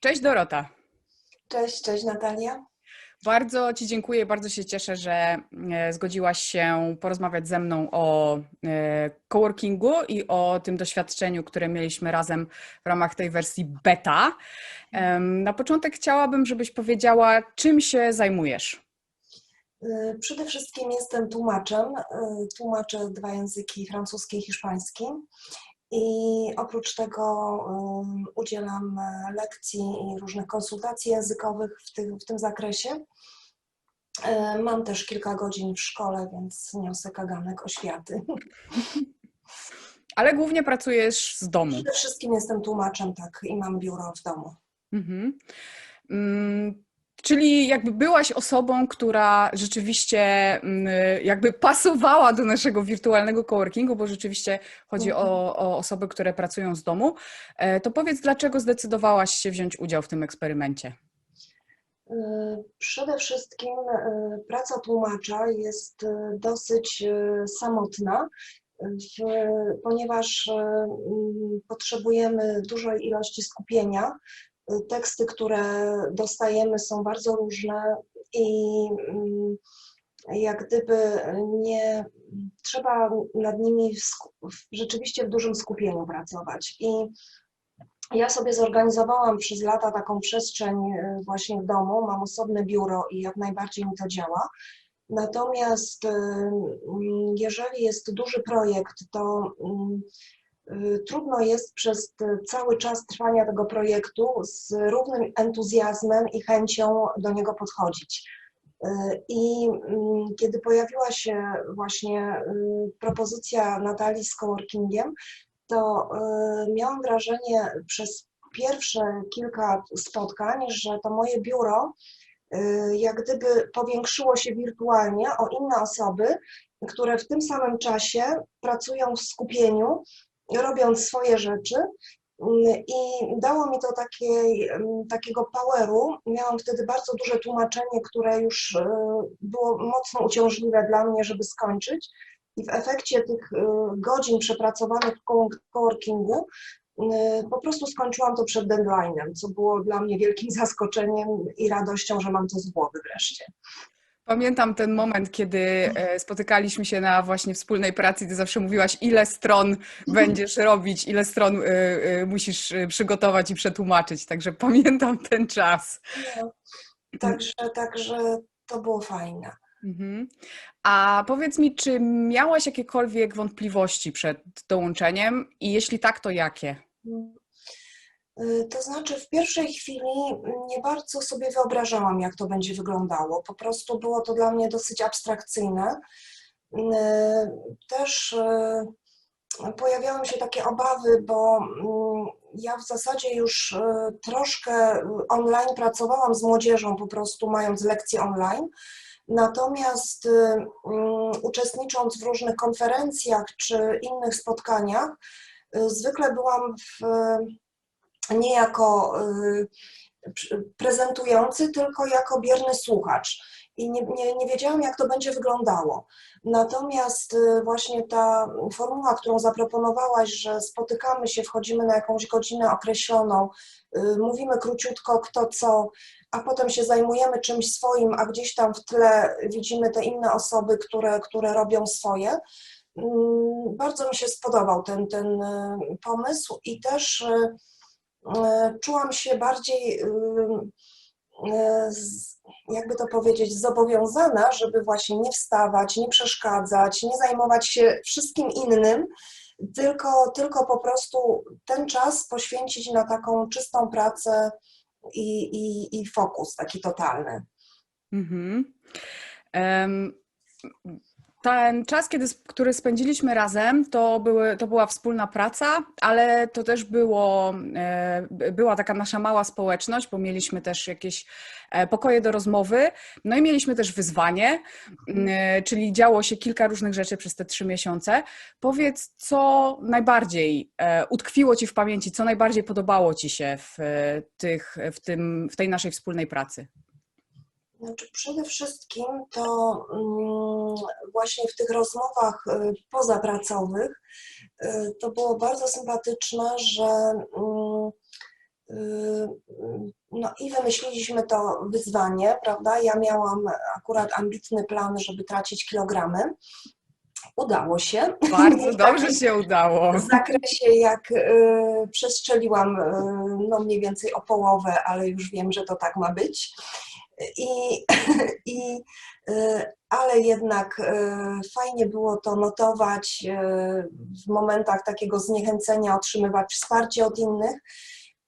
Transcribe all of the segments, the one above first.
Cześć Dorota. Cześć, cześć Natalia. Bardzo Ci dziękuję, bardzo się cieszę, że e, zgodziłaś się porozmawiać ze mną o e, coworkingu i o tym doświadczeniu, które mieliśmy razem w ramach tej wersji beta. Na początek chciałabym, żebyś powiedziała, czym się zajmujesz. Y, Przede wszystkim jestem tłumaczem. y, Tłumaczę dwa języki, francuski i hiszpański. I oprócz tego ym, udzielam e, lekcji i różnych konsultacji językowych w tym, w tym zakresie. E, Mam też kilka godzin w szkole, więc niosę kaganek oświaty. Ale głównie pracujesz z domu. Przede wszystkim jestem tłumaczem, tak, i mam biuro w domu. Mhm. Mm, Czyli jakby byłaś osobą, która rzeczywiście mm, jakby pasowała do naszego wirtualnego coworkingu, bo rzeczywiście chodzi o, o osoby, które pracują z domu. E, To powiedz, dlaczego zdecydowałaś się wziąć udział w tym eksperymencie? Y, Przede wszystkim y, praca tłumacza jest dosyć samotna, ponieważ potrzebujemy dużej ilości skupienia. Teksty, które dostajemy, są bardzo różne i mm, jak gdyby nie trzeba nad nimi w rzeczywiście w dużym skupieniu pracować. I ja sobie zorganizowałam przez lata taką przestrzeń e, właśnie w domu, mam osobne biuro i jak najbardziej mi to działa. Natomiast e, mm, jeżeli jest duży projekt, to mm, trudno jest przez t- cały czas trwania tego projektu z równym entuzjazmem i chęcią do niego podchodzić. Y, I mm, kiedy pojawiła się właśnie y, propozycja Natalii z coworkingiem, to y, miałam wrażenie przez pierwsze kilka spotkań, że to moje biuro y, jak gdyby powiększyło się wirtualnie o inne osoby, które w tym samym czasie pracują w skupieniu, robiąc swoje rzeczy. Y, I dało mi to mm, takiego poweru. Miałam wtedy bardzo duże tłumaczenie, które już y, było mocno uciążliwe dla mnie, żeby skończyć. I w efekcie tych y, godzin przepracowanych w co- coworkingu y, po prostu skończyłam to przed deadline'em, co było dla mnie wielkim zaskoczeniem i radością, że mam to z głowy wreszcie. Pamiętam ten moment, kiedy e, spotykaliśmy się na właśnie wspólnej pracy, ty zawsze mówiłaś, ile stron będziesz robić, ile stron e, e, musisz przygotować i przetłumaczyć. Także pamiętam ten czas. No, także, także to było fajne. Mhm. A powiedz mi, czy miałaś jakiekolwiek wątpliwości przed dołączeniem i jeśli tak, to jakie? Y, To znaczy, w pierwszej chwili nie bardzo sobie wyobrażałam, jak to będzie wyglądało. Po prostu było to dla mnie dosyć abstrakcyjne. Y, Też y, pojawiały się takie obawy, bo mm, ja w zasadzie już troszkę online pracowałam z młodzieżą, po prostu mając lekcje online. Natomiast mm, uczestnicząc w różnych konferencjach czy innych spotkaniach, zwykle byłam w nie jako y, pr- prezentujący, tylko jako bierny słuchacz. I nie, nie, nie wiedziałam, jak to będzie wyglądało. Natomiast y, właśnie ta formuła, którą zaproponowałaś, że spotykamy się, wchodzimy na jakąś godzinę określoną, y, mówimy króciutko kto co, a potem się zajmujemy czymś swoim, a gdzieś tam w tle widzimy te inne osoby, które, które robią swoje. Mm, Bardzo mi się spodobał ten, ten pomysł i też czułam się bardziej, e, jakby to powiedzieć, zobowiązana, żeby właśnie nie wstawać, nie przeszkadzać, nie zajmować się wszystkim innym, tylko, tylko po prostu ten czas poświęcić na taką czystą pracę i, i, i fokus taki totalny. Mhm. Em, Ten czas, kiedy, który spędziliśmy razem, to, były, to była wspólna praca, ale to też było, e, była taka nasza mała społeczność, bo mieliśmy też jakieś e, pokoje do rozmowy, no i mieliśmy też wyzwanie, e, czyli działo się kilka różnych rzeczy przez te trzy miesiące. Powiedz, co najbardziej utkwiło Ci w pamięci, co najbardziej podobało Ci się w, tych, w, tym, w tej naszej wspólnej pracy? Znaczy, przede wszystkim to mm, właśnie w tych rozmowach y, pozapracowych y, to było bardzo sympatyczne, że mm, y, no i wymyśliliśmy to wyzwanie, prawda? Ja miałam akurat ambitny plan, żeby tracić kilogramy. Udało się. Bardzo dobrze się udało. w zakresie, jak y, przestrzeliłam y, no mniej więcej o połowę, ale już wiem, że to tak ma być. I, i, y, ale jednak y, fajnie było to notować y, w momentach takiego zniechęcenia, otrzymywać wsparcie od innych.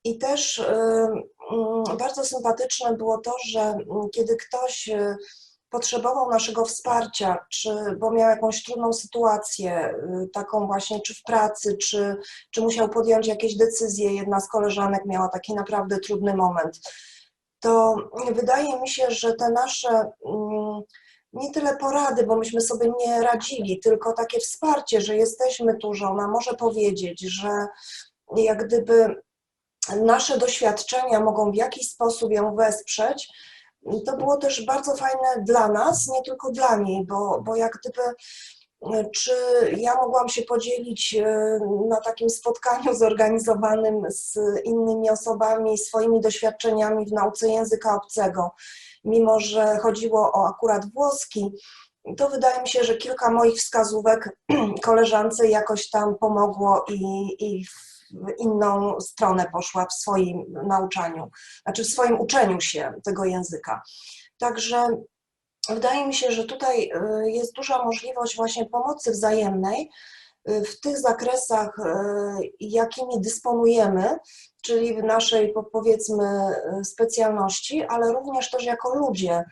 I też mm, bardzo sympatyczne było to, że mm, kiedy ktoś potrzebował naszego wsparcia, czy bo miał jakąś trudną sytuację, taką właśnie czy w pracy, czy, czy musiał podjąć jakieś decyzje, jedna z koleżanek miała taki naprawdę trudny moment, to wydaje mi się, że te nasze mm, nie tyle porady, bo myśmy sobie nie radzili, tylko takie wsparcie, że jesteśmy tu, że ona może powiedzieć, że jak gdyby nasze doświadczenia mogą w jakiś sposób ją wesprzeć, to było też bardzo fajne dla nas, nie tylko dla niej, bo, bo jak gdyby czy ja mogłam się podzielić e, na takim spotkaniu zorganizowanym z innymi osobami swoimi doświadczeniami w nauce języka obcego, mimo że chodziło o akurat włoski, to wydaje mi się, że kilka moich wskazówek koleżance jakoś tam pomogło i, i w inną stronę poszła w swoim nauczaniu, znaczy w swoim uczeniu się tego języka. Także wydaje mi się, że tutaj y, jest duża możliwość właśnie pomocy wzajemnej y, w tych zakresach, y, jakimi dysponujemy, czyli w naszej po- powiedzmy specjalności, ale również też jako ludzie.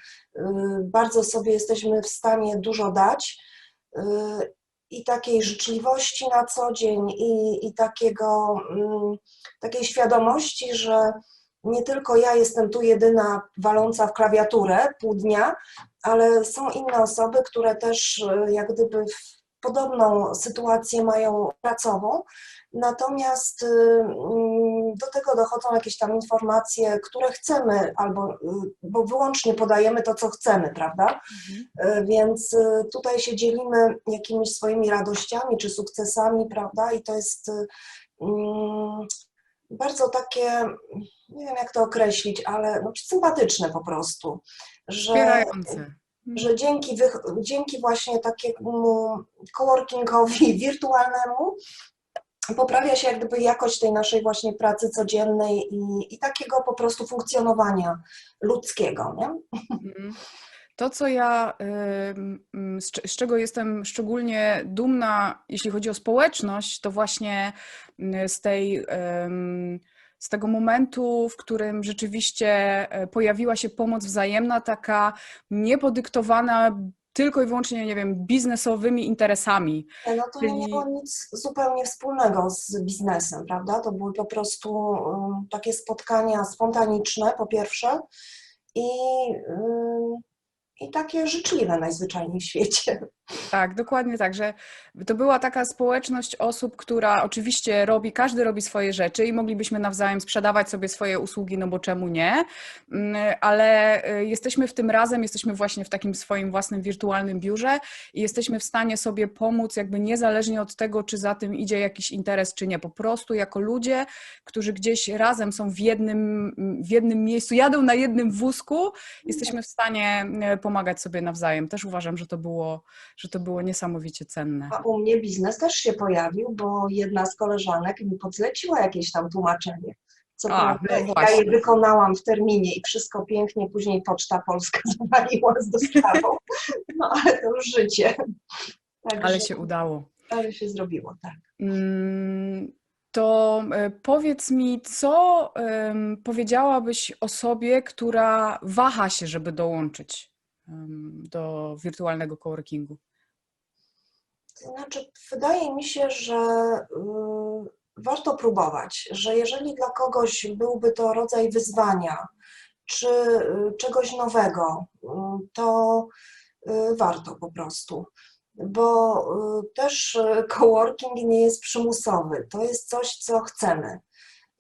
Bardzo sobie jesteśmy w stanie dużo dać i takiej życzliwości na co dzień i, i takiego, mm, takiej świadomości, że nie tylko ja jestem tu jedyna waląca w klawiaturę pół dnia, ale są inne osoby, które też y, jak gdyby w podobną sytuację mają pracową, natomiast y, mm, do tego dochodzą jakieś tam informacje, które chcemy, albo y, bo wyłącznie podajemy to, co chcemy, prawda? E, Więc e, tutaj się dzielimy jakimiś swoimi radościami czy sukcesami, prawda? I to jest e, mm, bardzo takie, nie wiem jak to określić, ale no, sympatyczne po prostu, że, Wspierające. że dzięki, dzięki właśnie takiemu coworkingowi wirtualnemu poprawia się jak gdyby jakość tej naszej właśnie pracy codziennej i, i takiego po prostu funkcjonowania ludzkiego, nie? Mhm. To, co ja, z, cze- z czego jestem szczególnie dumna, jeśli chodzi o społeczność, to właśnie y, z tej, z tego momentu, w którym rzeczywiście e, pojawiła się pomoc wzajemna, taka niepodyktowana tylko i wyłącznie, nie wiem, biznesowymi interesami. No to nie Czyli- miało nic zupełnie wspólnego z biznesem, prawda? To były po prostu um, takie spotkania spontaniczne, po pierwsze, i, um, i takie życzliwe najzwyczajniej w świecie. Tak, dokładnie tak, że to była taka społeczność osób, która oczywiście robi, każdy robi swoje rzeczy i moglibyśmy nawzajem sprzedawać sobie swoje usługi, no bo czemu nie, Mm, ale y, jesteśmy w tym razem, jesteśmy właśnie w takim swoim własnym wirtualnym biurze i jesteśmy w stanie sobie pomóc jakby niezależnie od tego, czy za tym idzie jakiś interes, czy nie, po prostu jako ludzie, którzy gdzieś razem są w jednym, w jednym miejscu, jadą na jednym wózku, jesteśmy w stanie y, pomagać sobie nawzajem. Też uważam, że to było że to było niesamowicie cenne. A u mnie biznes też się pojawił, bo jedna z koleżanek mi podleciła jakieś tam tłumaczenie. Co A, prawda, no ja je wykonałam w terminie i wszystko pięknie, później Poczta Polska zawaliła z dostawą. No ale to już życie. Także, Ale się udało. ale się zrobiło, tak. Mm, To e, powiedz mi, co em, powiedziałabyś osobie, która waha się, żeby dołączyć do wirtualnego coworkingu? Znaczy, wydaje mi się, że y, warto próbować, że jeżeli dla kogoś byłby to rodzaj wyzwania czy y, czegoś nowego, y, to warto po prostu. Bo też coworking nie jest przymusowy, to jest coś, co chcemy.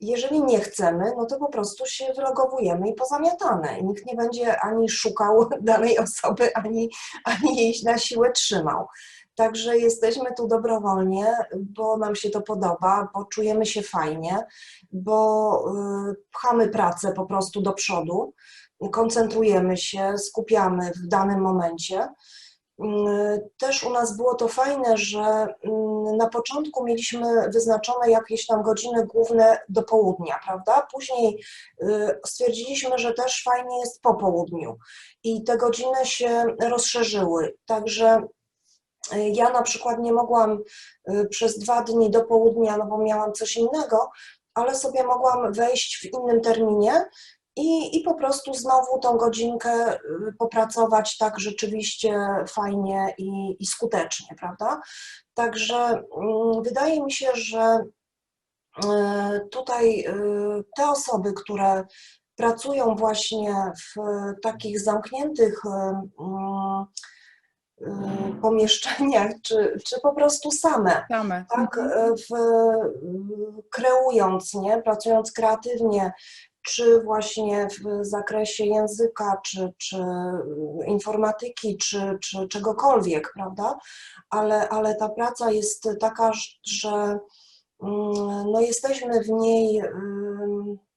Jeżeli nie chcemy, no to po prostu się wylogowujemy i pozamiatane. I Nikt nie będzie ani szukał danej osoby, ani, ani jej na siłę trzymał. Także jesteśmy tu dobrowolnie, bo nam się to podoba, bo czujemy się fajnie, bo y, pchamy pracę po prostu do przodu, koncentrujemy się, skupiamy w danym momencie. Mm, Też u nas było to fajne, że mm, na początku mieliśmy wyznaczone jakieś tam godziny główne do południa, prawda? Później y, stwierdziliśmy, że też fajnie jest po południu i te godziny się rozszerzyły. Także y, ja na przykład nie mogłam y, przez dwa dni do południa, no bo miałam coś innego, ale sobie mogłam wejść w innym terminie i, i po prostu znowu tą godzinkę y, popracować tak rzeczywiście fajnie i, i skutecznie, prawda? Także mm, wydaje mi się, że y, tutaj y, te osoby, które pracują właśnie w takich zamkniętych mm, pomieszczeniach, czy, czy po prostu same, Same. tak, Mhm. w, kreując, nie, pracując kreatywnie, czy właśnie w zakresie języka, czy, czy informatyki, czy, czy czegokolwiek, prawda? Ale, ale ta praca jest taka, że mm, no jesteśmy w niej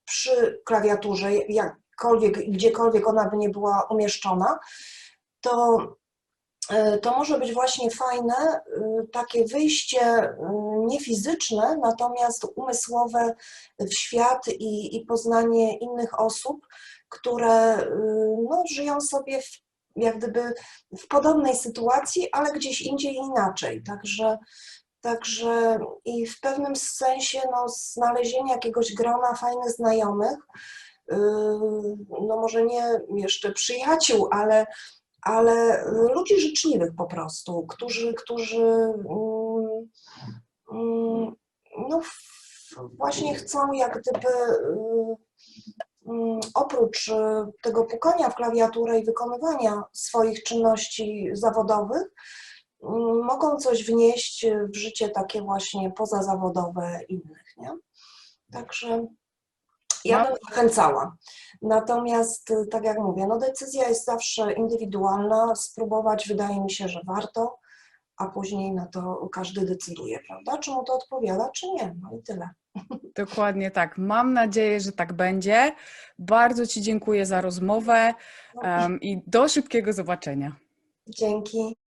przy klawiaturze, jakkolwiek, gdziekolwiek ona by nie była umieszczona, to to może być właśnie fajne, y, takie wyjście y, nie fizyczne, natomiast umysłowe w świat i, i poznanie innych osób, które no, żyją sobie w, jak gdyby w podobnej sytuacji, ale gdzieś indziej inaczej. Także, także i w pewnym sensie no, znalezienie jakiegoś grona fajnych znajomych, no może nie jeszcze przyjaciół, ale ale ludzi życzliwych po prostu, którzy, którzy mm, mm, no, właśnie chcą jak gdyby y, mm, oprócz y, tego pukania w klawiaturę i wykonywania swoich czynności zawodowych, mogą coś wnieść w życie takie właśnie pozazawodowe innych, nie? Także ja bym zachęcała. Natomiast, y, tak jak mówię, no decyzja jest zawsze indywidualna. Spróbować wydaje mi się, że warto, a później na to każdy decyduje, prawda? Czy mu to odpowiada, czy nie. No i tyle. Dokładnie tak. Mam nadzieję, że tak będzie. Bardzo Ci dziękuję za rozmowę em, i do szybkiego zobaczenia. dzięki.